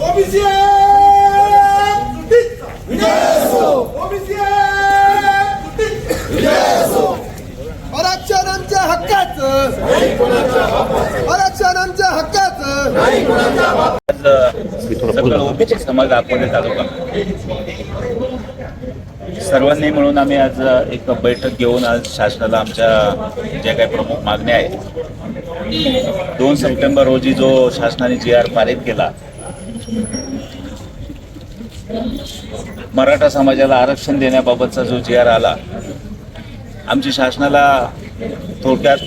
OBC आरक्षण आमच्या हक्काचं. आरक्षण आमच्या हक्काचं सगळं ओबीसी समाज अकोले तालुका. सर्वांनी मिळून आम्ही आज एक बैठक घेऊन आज शासनाला आमच्या ज्या काही प्रमुख मागण्या आहेत दोन सप्टेंबर रोजी जो शासनाने जी आर पारित केला मराठा समाजाला आरक्षण देण्याबाबतचा जो जी आर आला आमची शासनाला थोडक्यात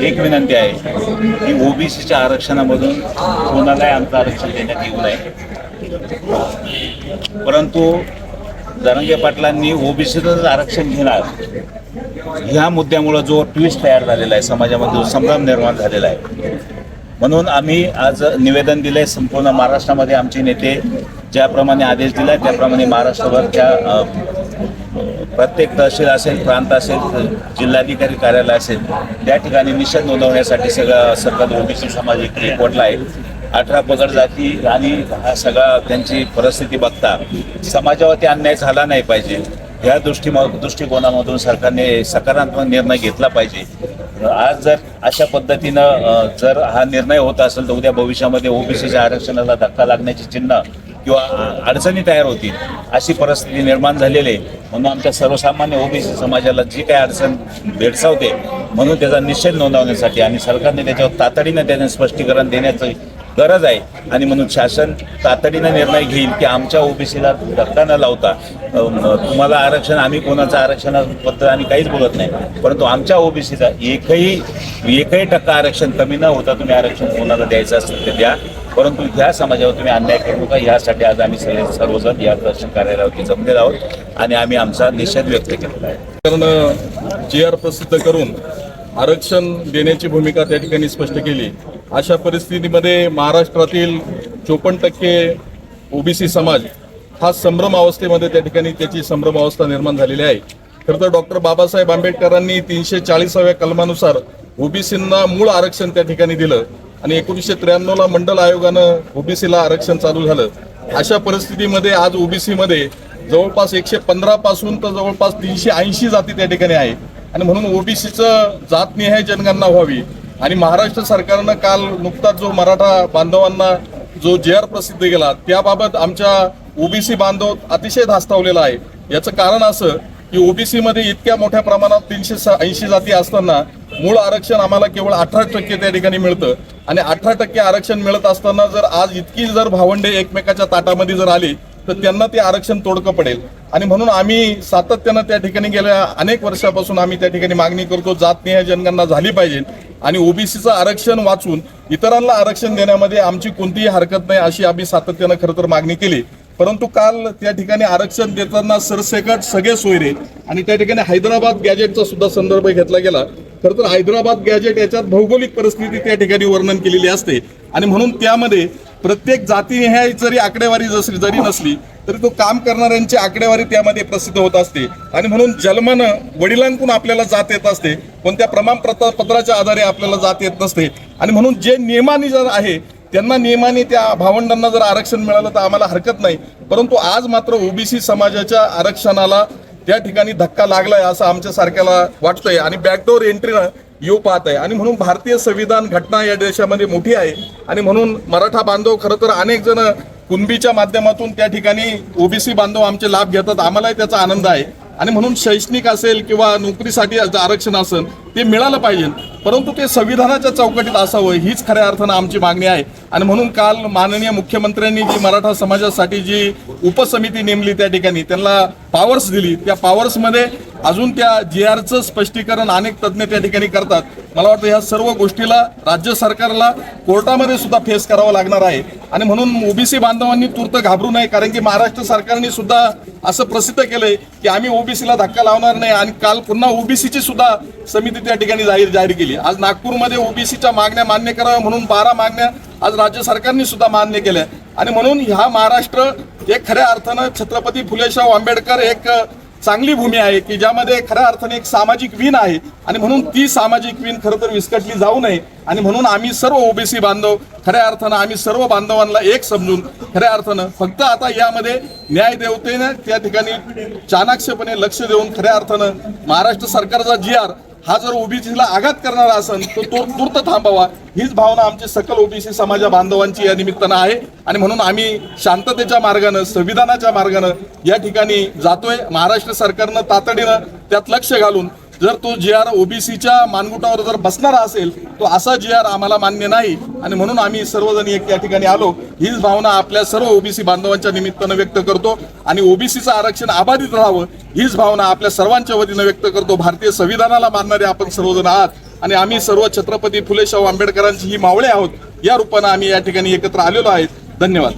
एक विनंती आहे की ओबीसीच्या आरक्षणामधून कोणालाही आमचं आरक्षण देण्यात येऊ नये. परंतु धनंजय पाटलांनी ओबीसीतच आरक्षण घेणार ह्या मुद्द्यामुळं जो ट्विस्ट तयार झालेला आहे समाजामध्ये जो संभ्रम निर्माण झालेला आहे म्हणून आम्ही आज निवेदन दिलं आहे संपूर्ण महाराष्ट्रामध्ये आमचे नेते ज्याप्रमाणे आदेश दिलाय त्याप्रमाणे महाराष्ट्रभरच्या प्रत्येक तहसील असेल प्रांत असेल जिल्हाधिकारी कार्यालय असेल त्या ठिकाणी निषेध नोंदवण्यासाठी सगळं सर्व ओबीसी समाज इकडे एकवटला आहे. अठरा पगड जाती आणि हा सगळा त्यांची परिस्थिती बघता समाजावरती अन्याय झाला नाही पाहिजे. या दृष्टी दृष्टिकोनामधून सरकारने सकारात्मक निर्णय घेतला पाहिजे. आज जर अशा पद्धतीनं जर हा निर्णय होत असेल तर उद्या भविष्यामध्ये ओबीसीच्या आरक्षणाला धक्का लागण्याची चिन्ह किंवा अडचणी तयार होतील अशी परिस्थिती निर्माण झालेली आहे. म्हणून आमच्या सर्वसामान्य ओबीसी समाजाला जी काही अडचण भेडसावते म्हणून त्याचा निषेध नोंदवण्यासाठी आणि सरकारने त्याच्यावर तातडीनं त्याने स्पष्टीकरण देण्याचं गरज आहे. आणि म्हणून शासन तातडीनं निर्णय घेईल की आमच्या ओबीसीला धक्का न लावता तुम्हाला आरक्षण आम्ही कोणाचं आरक्षणाबद्दल आम्ही काहीच बोलत नाही. परंतु आमच्या ओबीसीचा एकही एकही टक्का आरक्षण कमी न होता तुम्ही आरक्षण कोणाला द्यायचं असेल ते द्या. परंतु ह्या समाजावर तुम्ही अन्याय करू नका. यासाठी आज आम्ही सगळे सर्वजण या दर्शन कार्यालयावरती जमलेलो आहोत आणि आम्ही आमचा निषेध व्यक्त केलेला आहे. कारण जी आर प्रसिद्ध करून आरक्षण देण्याची भूमिका त्या ठिकाणी स्पष्ट केली. अशा परिस्थितीमध्ये महाराष्ट्रातील चोपन्न टक्के ओबीसी समाज हा संभ्रम अवस्थेमध्ये त्या ठिकाणी त्याची संभ्रम अवस्था निर्माण झालेली आहे. खरं तर डॉक्टर बाबासाहेब आंबेडकरांनी तीनशे चाळीसाव्या कलमानुसार ओबीसींना मूळ आरक्षण त्या ठिकाणी दिलं आणि एकोणीसशे त्र्याण्णवला मंडल आयोगानं ओबीसीला आरक्षण चालू झालं. अशा परिस्थितीमध्ये आज ओबीसीमध्ये जवळपास एकशे पंधरा पासून तर जवळपास तीनशे ऐंशी जाती त्या ठिकाणी आहे आणि म्हणून ओबीसीचं जातनिहाय जनगणना व्हावी आणि महाराष्ट्र सरकारनं काल नुकताच जो मराठा बांधवांना जो जे आर प्रसिद्ध केला त्याबाबत आमच्या ओबीसी बांधव अतिशय धास्तावलेला आहे. याचं कारण असं की ओबीसी मध्ये इतक्या मोठ्या प्रमाणात तीनशे ऐंशी जाती असताना मूळ आरक्षण आम्हाला केवळ अठरा टक्के त्या ठिकाणी मिळतं. आणि अठरा टक्के आरक्षण मिळत असताना जर आज इतकी जर भावंडे एकमेकाच्या ताटामध्ये जर आली तर त्यांना ते आरक्षण तोडकं पडेल. आणि म्हणून आम्ही सातत्यानं त्या ठिकाणी गेल्या अनेक वर्षापासून आम्ही त्या ठिकाणी मागणी करतो जातनिहाय जनगणना झाली पाहिजे. आणि ओबीसीचं आरक्षण वाचून इतरांना आरक्षण देण्यामध्ये आमची कोणतीही हरकत नाही अशी आम्ही सातत्यानं खरं तर मागणी केली. परंतु काल त्या ठिकाणी आरक्षण देताना सरसेकट सगळे सोयरे आणि त्या ठिकाणी हैदराबाद गॅजेटचा सुद्धा संदर्भ घेतला गेला. खरं तर हैदराबाद गॅजेट याच्यात भौगोलिक परिस्थिती त्या ठिकाणी वर्णन केलेली असते. आणि म्हणून त्यामध्ये प्रत्येक जातीनिहाय जरी आकडेवारी जसली जरी नसली तरी तो काम करणाऱ्यांची आकडेवारी त्यामध्ये प्रसिद्ध होत असते. आणि म्हणून जन्मानं वडिलांकडून आपल्याला जात येत असते कोणत्या प्रमाणपत्र पत्राच्या आधारे आपल्याला जात येत नसते. आणि म्हणून जे नियमाने जर आहे त्यांना नियमाने त्या भावंडांना जर आरक्षण मिळालं तर आम्हाला हरकत नाही. परंतु आज मात्र ओबीसी समाजाच्या आरक्षणाला त्या ठिकाणी धक्का लागलाय असं आमच्या सारख्याला वाटतंय. आणि बॅकडोर एंट्रीनं येऊ पाहत आहे आणि म्हणून भारतीय संविधान घटना या देशामध्ये मोठी आहे. आणि म्हणून मराठा बांधव खरं तर अनेक जण कुणबीच्या माध्यमातून त्या ठिकाणी ओबीसी बांधव आमचे लाभ घेतात. आम्हालाही त्याचा आनंद आहे. आणि म्हणून शैक्षणिक असेल किंवा नोकरीसाठी आरक्षण असेल ते मिळालं पाहिजे. परंतु ते संविधानाच्या चौकटीत असावं हीच खऱ्या अर्थानं आमची मागणी आहे. आणि म्हणून काल माननीय मुख्यमंत्र्यांनी जी मराठा समाजासाठी जी उपसमिती नेमली त्या ठिकाणी त्यांना पॉवर्स दिली. त्या पॉवर्समध्ये अजून त्या जी आरचं स्पष्टीकरण अनेक तज्ज्ञ त्या ठिकाणी करतात. मला वाटतं ह्या सर्व गोष्टीला राज्य सरकारला कोर्टामध्ये सुद्धा फेस करावं लागणार आहे. आणि म्हणून ओबीसी बांधवांनी तूर्त घाबरू नये कारण की महाराष्ट्र सरकारने सुद्धा असं प्रसिद्ध केलंय की आम्ही ओबीसीला धक्का लावणार नाही. आणि काल पुन्हा ओबीसीची सुद्धा समिती त्या ठिकाणी जाहीर जाहीर केली. आज नागपूरमध्ये ओबीसीच्या मागण्या मान्य कराव्या म्हणून बारा मागण्या आज राज्य सरकारने सुद्धा मान्य केल्या. आणि म्हणून ह्या महाराष्ट्र एक खऱ्या अर्थानं छत्रपती फुलेशाह आंबेडकर एक चांगली भूमी आहे की ज्यामध्ये खऱ्या अर्थाने एक सामाजिक विण आहे. आणि म्हणून ती सामाजिक विण खरं तर विस्कटली जाऊ नये. आणि म्हणून आम्ही सर्व ओबीसी बांधव खऱ्या अर्थानं आम्ही सर्व बांधवांना एक समजून खऱ्या अर्थानं फक्त आता यामध्ये न्याय देवतेनं त्या ठिकाणी चाणाक्षपणे लक्ष देऊन खऱ्या अर्थानं महाराष्ट्र सरकारचा जी आर हा जर ओबीसीला आघात करणारा असेल तर तो तूर्त थांबावा. हीच भावना आमची सकल ओबीसी समाजा बांधवांची या निमित्तानं आहे. आणि म्हणून आम्ही शांततेच्या मार्गानं संविधानाच्या मार्गानं या ठिकाणी जातोय. महाराष्ट्र सरकारनं तातडीनं त्यात लक्ष घालून जर तो जी आर ओबीसीच्या मानगुटावर जर बसणारा असेल तो असा जी आर आम्हाला मान्य नाही. आणि म्हणून आम्ही सर्वजण एक या ठिकाणी आलो. हीच भावना आपल्या सर्व ओबीसी बांधवांच्या निमित्तानं व्यक्त करतो. आणि ओबीसीचं आरक्षण अबाधित राहावं हीच भावना आपल्या सर्वांच्या वतीनं व्यक्त करतो. भारतीय संविधानाला मानणारे आपण सर्वजण आहात. आणि आम्ही सर्व छत्रपती फुले शाहू आंबेडकरांची ही मावळे आहोत. या रूपानं आम्ही या ठिकाणी एकत्र आलेलो आहेत. धन्यवाद.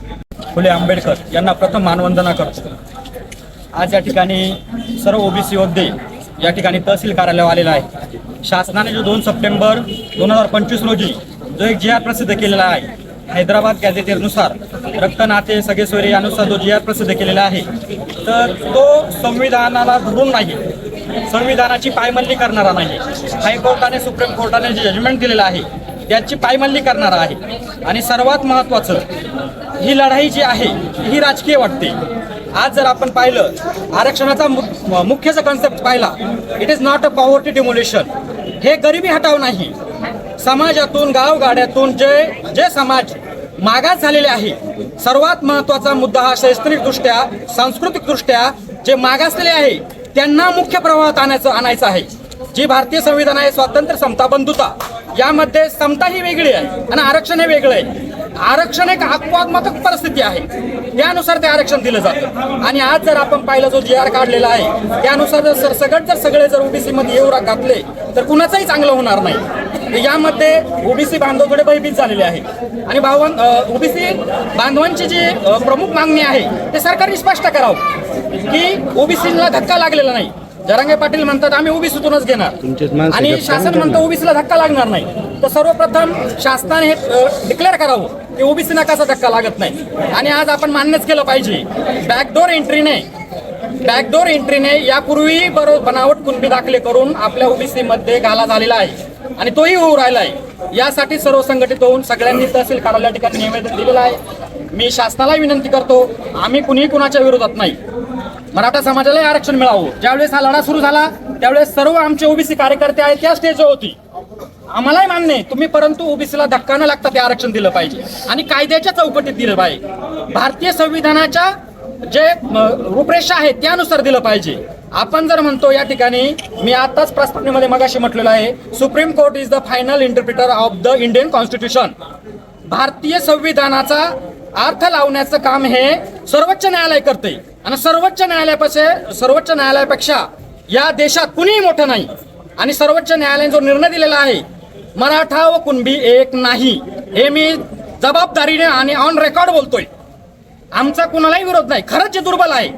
फुले आंबेडकर यांना प्रथम मानवंदना करतो. आज या ठिकाणी सर्व ओबीसी योद्धे या ठिकाणी तहसील कार्यालयावर आलेला आहे. शासनाने जो दोन सप्टेंबर दोन हजार पंचवीस रोजी जो एक जी आर प्रसिद्ध केलेला आहे हैदराबाद गॅझेटेरनुसार रक्त नाते सगळे सोयरे यानुसार जो जी आर प्रसिद्ध केलेला आहे तर तो संविधानाला धरून नाही संविधानाची पायमल्ली करणारा नाही. हायकोर्टाने सुप्रीम कोर्टाने जे जजमेंट दिलेलं आहे त्याची पायमल्ली करणारा आहे. आणि सर्वात महत्त्वाचं ही लढाई जी आहे ही राजकीय वाटते. आज जर आपण पाहिलं आरक्षणाचा मु- मुख्य जर कन्सेप्ट पाहिला. It is not a poverty demolition हे गरिबी हटाव नाही. समाजातून गावगाड्यातून जे जे समाज मागास झालेले आहे सर्वात महत्त्वाचा मुद्दा हा शैक्षणिकदृष्ट्या सांस्कृतिकदृष्ट्या जे मागासलेले आहे त्यांना मुख्य प्रवाहात आणायचं आणायचं आहे. जी भारतीय संविधान आहे स्वातंत्र्य समता बंधुता. यामध्ये समता ही वेगळी आहे आणि आरक्षण हे वेगळं आहे. आरक्षण एक अपवादात्मक परिस्थिती आहे. त्यानुसार ते आरक्षण दिलं जातं. आणि आज जर आपण पाहिलं जो जी आर काढलेला आहे त्यानुसार जर सरसगट जर सगळे जर ओबीसीमध्ये येऊ घातले तर कुणाचंही चांगलं होणार नाही. यामध्ये ओबीसी बांधव थोडे भयभीत झालेले आहे आणि भावां ओबीसी बांधवांची जी प्रमुख मागणी आहे ते सरकारने स्पष्ट करावं की ओबीसीला धक्का लागलेला नाही. जरांगे पाटील म्हणतात आम्ही ओबीसीतूनच घेणार. आणि शासन म्हणतं ओबीसीला धक्का लागणार नाही. तर सर्वप्रथम शासनाने हे डिक्लेअर करावं की ओबीसीना कसा धक्का लागत नाही. आणि आज आपण मान्यच केलं पाहिजे बॅकडोर एंट्रीने बॅकडोर एंट्रीने यापूर्वी बरोबर बनावट कुणबी दाखले करून आपल्या ओबीसी मध्ये घाला झालेला आहे. आणि तोही होऊ राहिला आहे यासाठी सर्व संघटित होऊन सगळ्यांनी तहसील कार्यालया ठिकाणी निवेदन दिलेलं आहे. मी शासनाला विनंती करतो आम्ही कुणीही कुणाच्या विरोधात नाही. मराठा समाजालाही आरक्षण मिळावं. ज्यावेळेस हा लढा सुरू झाला त्यावेळेस सर्व आमचे ओबीसी कार्यकर्ते आहेत त्या स्टेजवर होती. आम्हालाही मान्य आहे तुम्ही परंतु ओबीसीला धक्का न लागता ते आरक्षण दिलं पाहिजे. आणि कायद्याच्या चौकटीत दिलं पाहिजे. भारतीय संविधानाच्या जे रूपरेषा आहे त्यानुसार दिलं पाहिजे. आपण जर म्हणतो या ठिकाणी मी आताच प्रस्तावनेमध्ये मगाशी म्हटलेलं आहे Supreme Court is the final interpreter of the Indian constitution भारतीय संविधानाचा अर्थ लावण्याचं काम हे सर्वोच्च न्यायालय करते. आणि सर्वोच्च न्यायालयापेक्षा सर्वोच्च न्यायालयापेक्षा या देशात कुणीही मोठं नाही. आणि सर्वोच्च न्यायालयाने जो निर्णय दिलेला आहे मराठा व कुणबी एक नाही. हे मी जबाबदारीने आणि ऑन रेकॉर्ड बोलतोय. आमचा कुणालाही विरोध नाही. खरंच जे दुर्बल आहे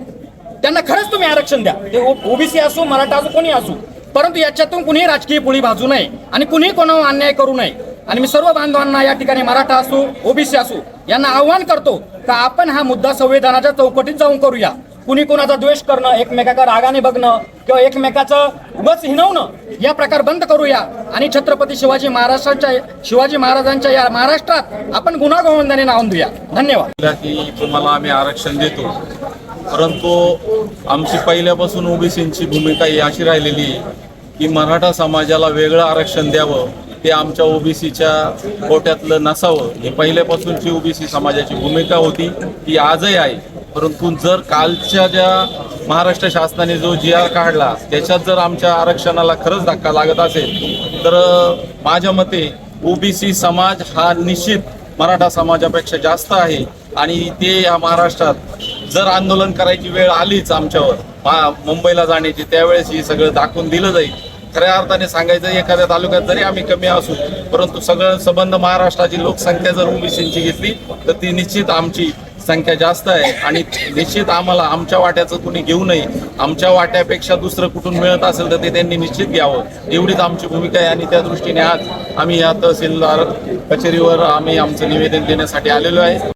त्यांना खरंच तुम्ही आरक्षण द्या. ते ओबीसी असो मराठा असो कोणी असो. परंतु याच्यातून कुणीही राजकीय पोळी भाजू नये आणि कुणीही कोणावर अन्याय करू नये. आणि मी सर्व बांधवांना या ठिकाणी मराठा असो ओबीसी असो यांना आव्हान करतो का आपण हा मुद्दा संविधानाच्या चौकटीत जाऊन करूया. कुणी कोणाचा द्वेष करणं एकमेकाकडे रागाने बघणं किंवा एकमेकाचं उगच हिनवणं या प्रकार बंद करूया. आणि छत्रपती शिवाजी महाराष्ट्राच्या शिवाजी महाराजांच्या या महाराष्ट्रात आपण गुन्हा गोविंदाने नाव देऊया धन्यवाद. की तुम्हाला आम्ही आरक्षण देतो. परंतु आमची पहिल्यापासून ओबीसींची भूमिका ही अशी राहिलेली की मराठा समाजाला वेगळं आरक्षण द्यावं ते आमच्या ओबीसीच्या कोट्यातलं नसावं. हे पहिल्यापासूनची ओबीसी समाजाची भूमिका होती. ती आजही आहे. परंतु जर कालच्या ज्या महाराष्ट्र शासनाने जो जी आर काढला त्याच्यात जर आमच्या आरक्षणाला खरंच धक्का लागत असेल तर माझ्या मते ओबीसी समाज हा निश्चित मराठा समाजापेक्षा जास्त आहे. आणि ते या महाराष्ट्रात जर आंदोलन करायची वेळ आलीच आमच्यावर मुंबईला जाण्याची त्यावेळेस हे सगळं दाखवून दिलं जाईल. खऱ्या अर्थाने सांगायचं एखाद्या तालुक्यात जरी आम्ही कमी असू परंतु सगळं संबंध महाराष्ट्राची लोकसंख्या जर ओबीसींची घेतली तर ती निश्चित आमची संख्या जास्त आहे. आणि निश्चित आम्हाला आमच्या वाट्याचं कुणी घेऊ नये आमच्या वाट्यापेक्षा दुसरं कुठून मिळत असेल तर ते त्यांनी निश्चित घ्यावं. एवढीच आमची भूमिका आहे आणि त्या दृष्टीने आज आम्ही या तहसीलदार कचेरीवर आम्ही आमचं निवेदन देण्यासाठी आलेलो आहे.